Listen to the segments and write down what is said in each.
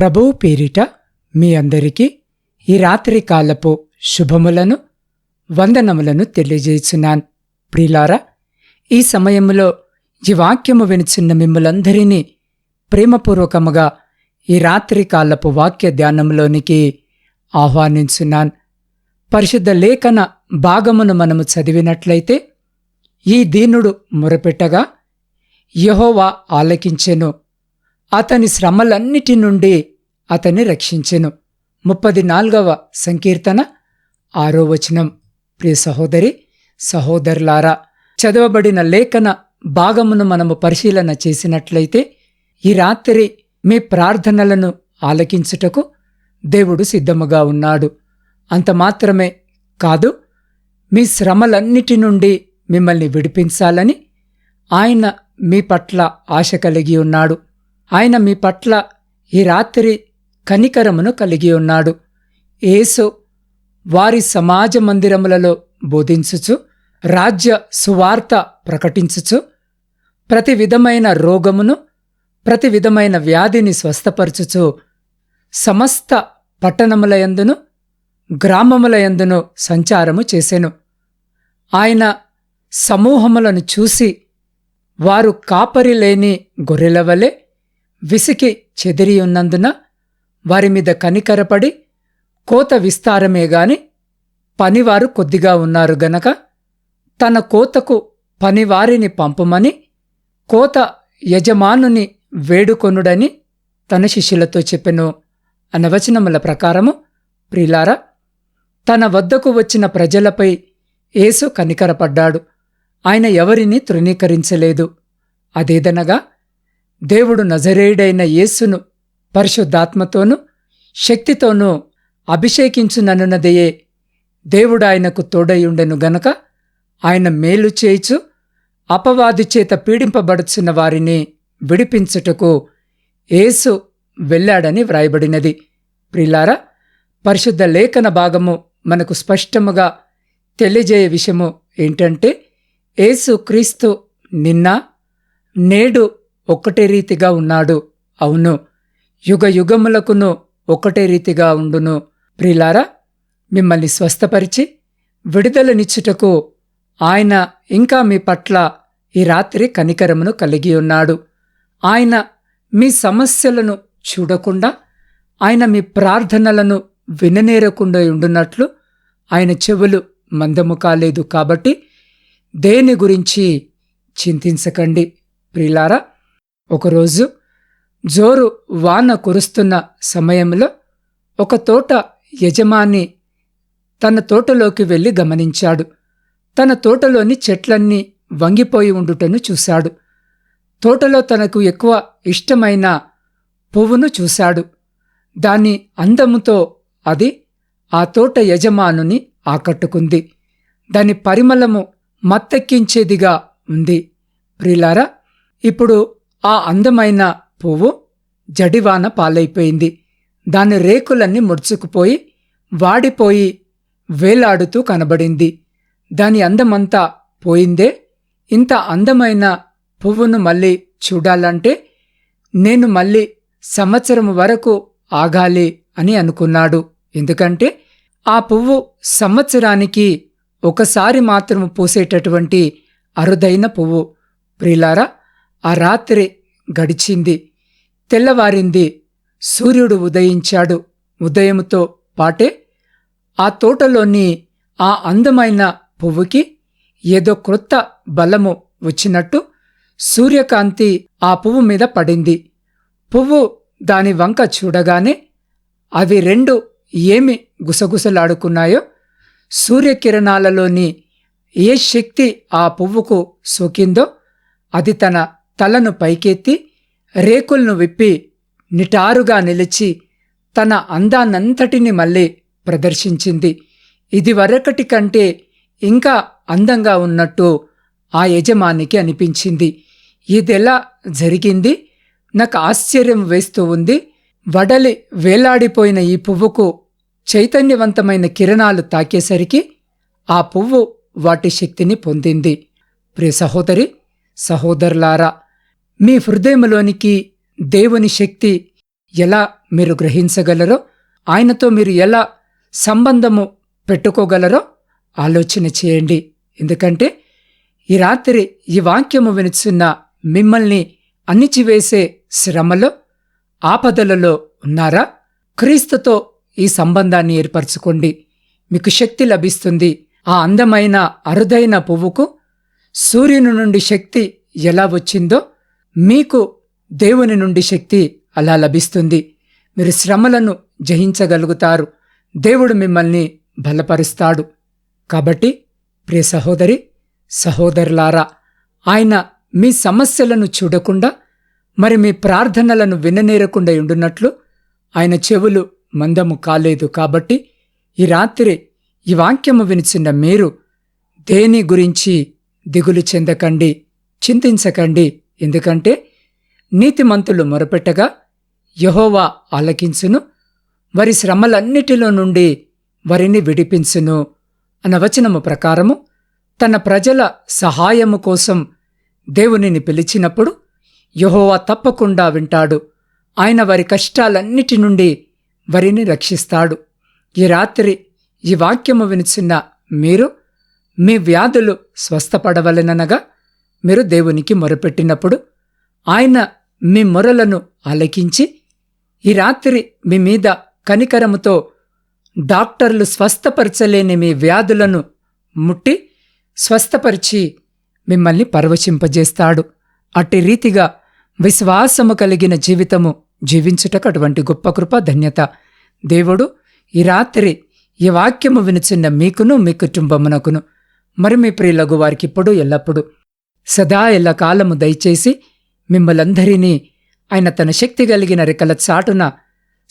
ప్రభువు పేరిట మీ అందరికీ ఈ రాత్రి కాలపు శుభములను వందనములను తెలియజేస్తున్నాను. ప్రిలారా ఈ సమయంలో ఈ వాక్యము వినుచున్న మిమ్మలందరినీ ప్రేమపూర్వకముగా ఈ రాత్రి కాలపు వాక్య ధ్యానంలోనికి ఆహ్వానించున్నాను. పరిశుద్ధ లేఖన భాగమును మనము చదివినట్లయితే ఈ దీనుడు మొరపెట్టగా యహోవా ఆలకించెను. అతని శ్రమలన్నిటి నుండి అతన్ని రక్షించెను. ముప్పది నాలుగవ సంకీర్తన ఆరో వచనం. ప్రియ సహోదరి సహోదరులారా చదవబడిన లేఖన భాగమును మనము పరిశీలన చేసినట్లయితే ఈ రాత్రి మీ ప్రార్థనలను ఆలకించుటకు దేవుడు సిద్ధముగా ఉన్నాడు. అంత మాత్రమే కాదు మీ శ్రమలన్నిటి నుండి మిమ్మల్ని విడిపించాలని ఆయన మీ పట్ల ఆశ కలిగి ఉన్నాడు. ఆయన మీ పట్ల ఈ రాత్రి కనికరమును కలిగి ఉన్నాడు. యేసు వారి సమాజ మందిరములలో బోధించుచు రాజ్య సువార్త ప్రకటించుచు ప్రతి విధమైన రోగమును ప్రతి విధమైన వ్యాధిని స్వస్థపరచుచు సమస్త పట్టణములయందును గ్రామములయందును సంచారము చేసెను. ఆయన సమూహములను చూసి వారు కాపరి లేని గొర్రెల వలె విసికి చెదిరి ఉన్నందున వారి మీద కనికరపడి కోత విస్తారమే గాని పనివారు కొద్దిగా ఉన్నారు గనక తన కోతకు పనివారిని పంపమని కోత యజమానుని వేడుకొనుడని తన శిష్యులతో చెప్పెను. అనవచనముల ప్రకారము ప్రిలారా తన వద్దకు వచ్చిన ప్రజలపై యేసు కనికరపడ్డాడు. ఆయన ఎవరిని తృణీకరించలేదు. అదేదనగా దేవుడు నజరేయుడైన యేసును పరిశుద్ధాత్మతోనూ శక్తితోనూ అభిషేకించుననున్నదయే దేవుడాయనకు తోడయుండెను గనక ఆయన మేలు చేయిచు అపవాది చేత పీడింపబడుచున్న వారిని విడిపించుటకు యేసు వెళ్ళాడని వ్రాయబడినది. ప్రిలారా పరిశుద్ధ లేఖన భాగము మనకు స్పష్టముగా తెలియజేయ విషయము ఏంటంటే యేసు క్రీస్తు నిన్న నేడు ఒక్కటే రీతిగా ఉన్నాడు. అవును. యుగ యుగములకును ఒకటే రీతిగా ఉండును. ప్రిలారా మిమ్మల్ని స్వస్థపరిచి విడుదలనిచ్చుటకు ఆయన ఇంకా మీ పట్ల ఈ రాత్రి కనికరమును కలిగి ఉన్నాడు. ఆయన మీ సమస్యలను చూడకుండా ఆయన మీ ప్రార్థనలను విననేరకుండా ఉండున్నట్లు ఆయన చెవులు మందము కాలేదు కాబట్టి దేని గురించి చింతించకండి. ప్రిలారా ఒకరోజు జోరు వాన కురుస్తున్న సమయంలో ఒక తోట యజమాని తన తోటలోకి వెళ్ళి గమనించాడు. తన తోటలోని చెట్లన్నీ వంగిపోయి ఉండుటను చూశాడు. తోటలో తనకు ఎక్కువ ఇష్టమైన పువ్వును చూశాడు. దాని అందముతో అది ఆ తోట యజమానుని ఆకట్టుకుంది. దాని పరిమళము మత్తెక్కించేదిగా ఉంది. ప్రిలారా ఇప్పుడు ఆ అందమైన పువ్వు జడివాన పాలైపోయింది. దాని రేకులన్నీ ముడుచుకుపోయి వాడిపోయి వేలాడుతూ కనబడింది. దాని అందమంతా పోయిందే. ఇంత అందమైన పువ్వును మళ్ళీ చూడాలంటే నేను మళ్ళీ సంవత్సరం వరకు ఆగాలి అని అనుకున్నాడు. ఎందుకంటే ఆ పువ్వు సంవత్సరానికి ఒకసారి మాత్రం పూసేటటువంటి అరుదైన పువ్వు. ప్రిలారా ఆ రాత్రి గడిచింది. తెల్లవారింది సూర్యుడు ఉదయించాడు. ఉదయముతో పాటే ఆ తోటలోని ఆ అందమైన పువ్వుకి ఏదో క్రొత్త బలము వచ్చినట్టు సూర్యకాంతి ఆ పువ్వు మీద పడింది. పువ్వు దాని వంక చూడగానే అవి రెండు ఏమి గుసగుసలాడుకున్నాయో సూర్యకిరణాలలోని ఏ శక్తి ఆ పువ్వుకు సోకిందో అది తన తలను పైకెత్తి రేకులను విప్పి నిటారుగా నిలిచి తన అందానంతటిని మళ్ళీ ప్రదర్శించింది. ఇదివరకటి కంటే ఇంకా అందంగా ఉన్నట్టు ఆ యజమానికి అనిపించింది. ఇదెలా జరిగింది? నాకు ఆశ్చర్యం వేస్తూ ఉంది. వడలి వేలాడిపోయిన ఈ పువ్వుకు చైతన్యవంతమైన కిరణాలు తాకేసరికి ఆ పువ్వు వాటి శక్తిని పొందింది. ప్రియ సహోదరి సహోదరులారా మీ హృదయంలోనికి దేవుని శక్తి ఎలా మీరు గ్రహించగలరో ఆయనతో మీరు ఎలా సంబంధము పెట్టుకోగలరో ఆలోచన చేయండి. ఎందుకంటే ఈ రాత్రి ఈ వాక్యము వినుచున్న మిమ్మల్ని అణిచివేసే శ్రమలో ఆపదలలో ఉన్నారా? క్రీస్తుతో ఈ సంబంధాన్ని ఏర్పరచుకోండి. మీకు శక్తి లభిస్తుంది. ఆ అందమైన అరుదైన పువ్వుకు సూర్యుని నుండి శక్తి ఎలా వచ్చిందో మీకు దేవుని నుండి శక్తి అలా లభిస్తుంది. మీరు శ్రమలను జయించగలుగుతారు. దేవుడు మిమ్మల్ని బలపరుస్తాడు. కాబట్టి ప్రియ సహోదరి సహోదరులారా ఆయన మీ సమస్యలను చూడకుండా మరి మీ ప్రార్థనలను విననేరకుండా ఉండున్నట్లు ఆయన చెవులు మందము కాలేదు కాబట్టి ఈ రాత్రి ఈ వాక్యము వినిచిన మీరు దేని గురించి దిగులు చెందకండి చింతించకండి. ఎందుకంటే నీతిమంతులు మొరపెట్టగా యహోవా ఆలకించును వారి శ్రమలన్నిటిలో నుండి వారిని విడిపించును అన్న వచనము ప్రకారము తన ప్రజల సహాయము కోసం దేవునిని పిలిచినప్పుడు యహోవా తప్పకుండా వింటాడు. ఆయన వారి కష్టాలన్నిటి నుండి వారిని రక్షిస్తాడు. ఈ రాత్రి ఈ వాక్యము వినిచిన మీరు మీ వ్యాధులు స్వస్థపడవలెననగా మీరు దేవునికి మొరపెట్టినప్పుడు ఆయన మీ మొరలను ఆలకించి ఈ రాత్రి మీ మీద కనికరముతో డాక్టర్లు స్వస్థపరచలేని మీ వ్యాధులను ముట్టి స్వస్థపరిచి మిమ్మల్ని పరవశింపజేస్తాడు. అట్టి రీతిగా విశ్వాసము కలిగిన జీవితము జీవించుటకు అటువంటి గొప్ప కృప ధన్యత. దేవుడు ఈ రాత్రి ఈ వాక్యము వినుచున్న మీకును మీ కుటుంబమునకును మరి మీ ప్రియులగు వారికిప్పుడు ఎల్లప్పుడూ. సదా ఎల్ల కాలము దయచేసి మిమ్మలందరినీ ఆయన తన శక్తి కలిగిన రెక్కల చాటున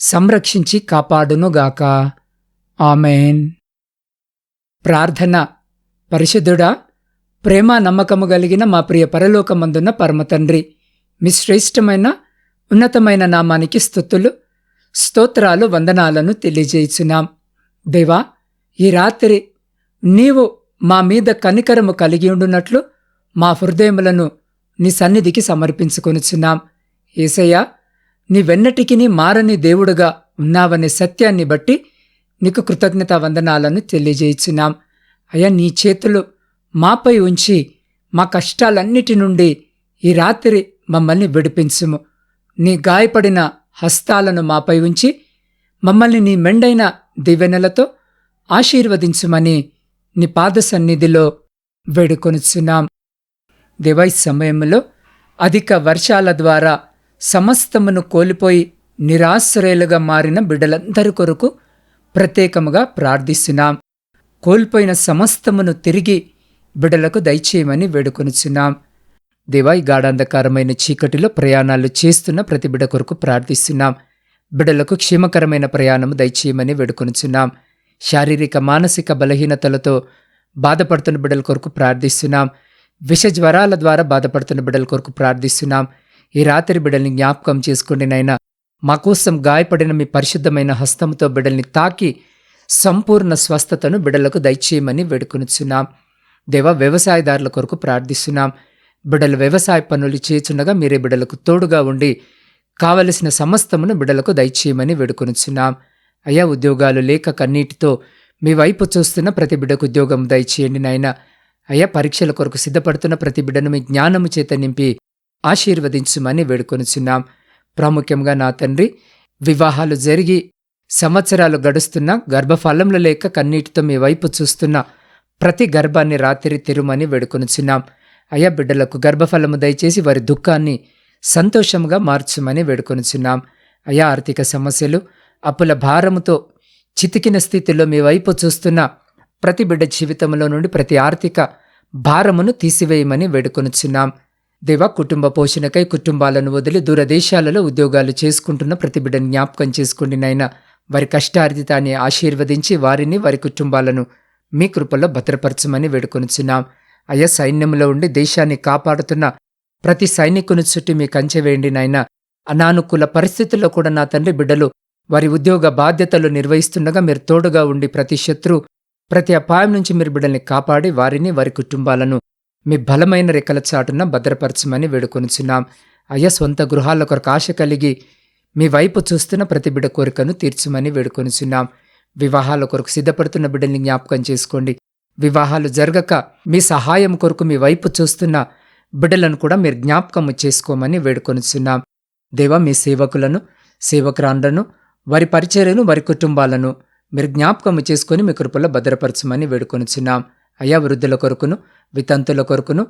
సంరక్షించి కాపాడునుగాక. ఆమెన్. ప్రార్థన. పరిశుద్ధుడా ప్రేమ నమ్మకము కలిగిన మా ప్రియ పరలోకమందున్న పరమతండ్రి మీ శ్రేష్టమైన ఉన్నతమైన నామానికి స్థుతులు స్తోత్రాలు వందనాలను తెలియజేయుచున్నాం. దేవా ఈ రాత్రి నీవు మా మీద కనికరము కలిగి ఉండునట్లు మా హృదయములను నీ సన్నిధికి సమర్పించుకొనుచున్నాం. ఏసయ్యా నీవెన్నటికి మారని దేవుడుగా ఉన్నావనే సత్యాన్ని బట్టి నీకు కృతజ్ఞత వందనాలను తెలియజేయుచున్నాం. అయ్యా నీ చేతులు మాపై ఉంచి మా కష్టాలన్నిటి నుండి ఈ రాత్రి మమ్మల్ని విడిపించుము. నీ గాయపడిన హస్తాలను మాపై ఉంచి మమ్మల్ని నీ మెండైన దివెనలతో ఆశీర్వదించుమని నీ పాద సన్నిధిలో వేడుకొనుచున్నాం. దివై సమయంలో అధిక వర్షాల ద్వారా సమస్తమును కోల్పోయి నిరాశ్రయులుగా మారిన బిడ్డలందరి కొరకు ప్రత్యేకముగా ప్రార్థిస్తున్నాం. కోల్పోయిన సమస్తమును తిరిగి బిడలకు దయచేయమని వేడుకొనుచున్నాం. దేవా ఈ గాఢాంధకారమైన చీకటిలో ప్రయాణాలు చేస్తున్న ప్రతి బిడ కొరకు ప్రార్థిస్తున్నాం. బిడలకు క్షేమకరమైన ప్రయాణము దయచేయమని వేడుకొనుచున్నాం. శారీరక మానసిక బలహీనతలతో బాధపడుతున్న బిడ్డల కొరకు ప్రార్థిస్తున్నాం. విష జ్వరాల ద్వారా బాధపడుతున్న బిడ్డల కొరకు ప్రార్థిస్తున్నాం. ఈ రాత్రి బిడ్డల్ని జ్ఞాపకం చేసుకోండి నైనా మా కోసం గాయపడిన మీ పరిశుద్ధమైన హస్తంతో బిడ్డల్ని తాకి సంపూర్ణ స్వస్థతను బిడ్డలకు దయచేయమని వేడుకొనుచున్నాం. దేవ వ్యవసాయదారుల కొరకు ప్రార్థిస్తున్నాం. బిడ్డలు వ్యవసాయ పనులు చేచుండగా మీరే బిడ్డలకు తోడుగా ఉండి కావలసిన సమస్తమును బిడ్డలకు దయచేయమని వేడుకొనుచున్నాం. అయ్యా ఉద్యోగాలు లేక కన్నీటితో మీ వైపు చూస్తున్న ప్రతి బిడ్డకు ఉద్యోగం దయచేయండి నాయన. అయ్యా పరీక్షల కొరకు సిద్ధపడుతున్న ప్రతి బిడ్డను మీ జ్ఞానము చేత నింపి ఆశీర్వదించుమని వేడుకొనిచున్నాం. ప్రాముఖ్యంగా నా తండ్రి వివాహాలు జరిగి సంవత్సరాలు గడుస్తున్న గర్భఫలంలో లేక కన్నీటితో మీ వైపు చూస్తున్న ప్రతి గర్భాన్ని రాత్రి తిరుమని వేడుకొనిచున్నాం. అయ్యా బిడ్డలకు గర్భఫలము దయచేసి వారి దుఃఖాన్ని సంతోషంగా మార్చుమని వేడుకొనిచున్నాం. అయా ఆర్థిక సమస్యలు అప్పుల భారముతో చితికిన స్థితిలో మీ వైపు చూస్తున్న ప్రతి బిడ్డ జీవితంలో నుండి ప్రతి ఆర్థిక భారమును తీసివేయమని వేడుకొనుచున్నాం. దేవా కుటుంబ పోషణకై కుటుంబాలను వదిలి దూరదేశాలలో ఉద్యోగాలు చేసుకుంటున్న ప్రతి బిడ్డను జ్ఞాపకం చేసుకోండి నాయన. వారి కష్టార్జితాన్ని ఆశీర్వదించి వారిని వారి కుటుంబాలను మీ కృపలో భద్రపరచమని వేడుకొనుచున్నాం. అయ్యా సైన్యంలో ఉండి దేశాన్ని కాపాడుతున్న ప్రతి సైనికుని చుట్టూ మీ కంచె వేయండి నాయన. అనానుకూల పరిస్థితుల్లో కూడా నా తండ్రి బిడ్డలు వారి ఉద్యోగ బాధ్యతలు నిర్వహిస్తుండగా మీరు తోడుగా ఉండి ప్రతి శత్రు ప్రతి అపాయం నుంచి మీరు బిడ్డల్ని కాపాడి వారిని వారి కుటుంబాలను మీ బలమైన రెక్కల చాటున భద్రపరచమని వేడుకొనిచున్నాం. అయ్యా సొంత గృహాల కొరకు ఆశ కలిగి మీ వైపు చూస్తున్న ప్రతి బిడ్డ కోరికను తీర్చమని వేడుకొనిచున్నాం. వివాహాల కొరకు సిద్ధపడుతున్న బిడ్డల్ని జ్ఞాపకం చేసుకోండి. వివాహాలు జరగక మీ సహాయం కొరకు మీ వైపు చూస్తున్న బిడ్డలను కూడా మీరు జ్ఞాపకం చేసుకోమని వేడుకొనిచున్నాం. దేవా మీ సేవకులను సేవకురాండ్లను వారి పరిచర్యను వారి కుటుంబాలను మీరు జ్ఞాపకము చేసుకొని మీ కృపలో భద్రపరచమని వేడుకొనిచున్నాం. అయా వృద్ధుల కొరకును వితంతుల కొరకును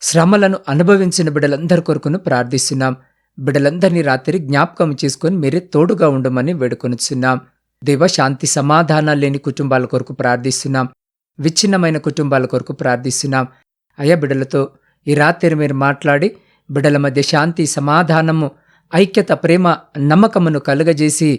శ్రమలను అనుభవించిన బిడ్డలందరి కొరకును ప్రార్థిస్తున్నాం. బిడ్డలందరినీ రాత్రి జ్ఞాపకం చేసుకొని మీరే తోడుగా ఉండమని వేడుకొనిచున్నాం. దేవ శాంతి సమాధానాలు లేని కుటుంబాల కొరకు ప్రార్థిస్తున్నాం. విచ్ఛిన్నమైన కుటుంబాల కొరకు ప్రార్థిస్తున్నాం. అయ్యా బిడ్డలతో ఈ రాత్రి మీరు మాట్లాడి బిడ్డల మధ్య శాంతి సమాధానము ఐక్యత ప్రేమ నమ్మకమును కలుగజేసి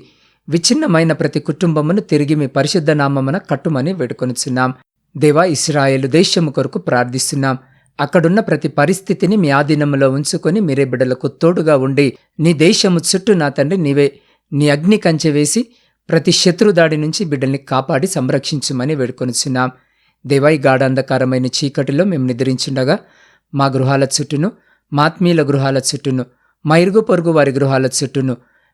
విచ్ఛిన్నమైన ప్రతి కుటుంబమును తిరిగి మీ పరిశుద్ధ నామమున కట్టుమని వేడుకొనిచున్నాం. దేవా ఇస్రాయేలు దేశము కొరకు ప్రార్థిస్తున్నాం. అక్కడున్న ప్రతి పరిస్థితిని మీ ఆధీనంలో ఉంచుకొని మీరే బిడ్డలకు తోడుగా ఉండి నీ దేశము చుట్టూ నా తండ్రి నీవే. నీ అగ్ని కంచె వేసి ప్రతి శత్రుదాడి నుంచి బిడ్డల్ని కాపాడి సంరక్షించమని వేడుకొనిచున్నాం. దేవాయి గాఢాంధకారమైన చీకటిలో మేము నిద్రించుండగా మా గృహాల చుట్టూను మాత్మీయుల గృహాల చుట్టూను మా ఇరుగు పొరుగు వారి గృహాల చుట్టూను